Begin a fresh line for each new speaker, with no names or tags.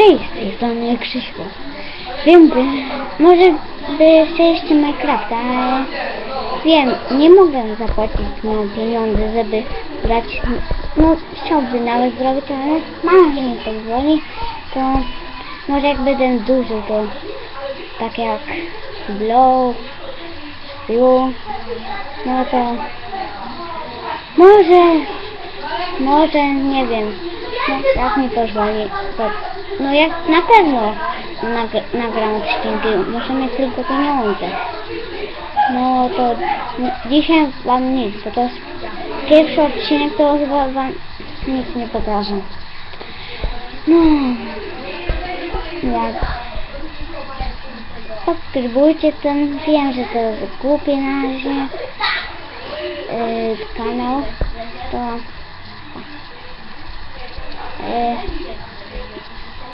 Cześć, z tej strony Krzyśku. Wiem, by, może by chcieliście Minecrafta, ale wiem, nie mogę zapłacić mu pieniądze, żeby grać, no chciałby nawet zrobić, ale mama mi nie pozwoli, to może jak będę duży, to tak jak Blow, Stu, no to może może, nie wiem, no, jak mi pozwoli, to, no jak na pewno nag, nagram odcinki, muszę mieć tylko pieniądze. No to dzisiaj wam nic, bo to jest pierwszy odcinek, to chyba wam nic nie pokażę. No, jak subskrybujcie ten, wiem, że to jest głupie na razie, yy, kanał, to E,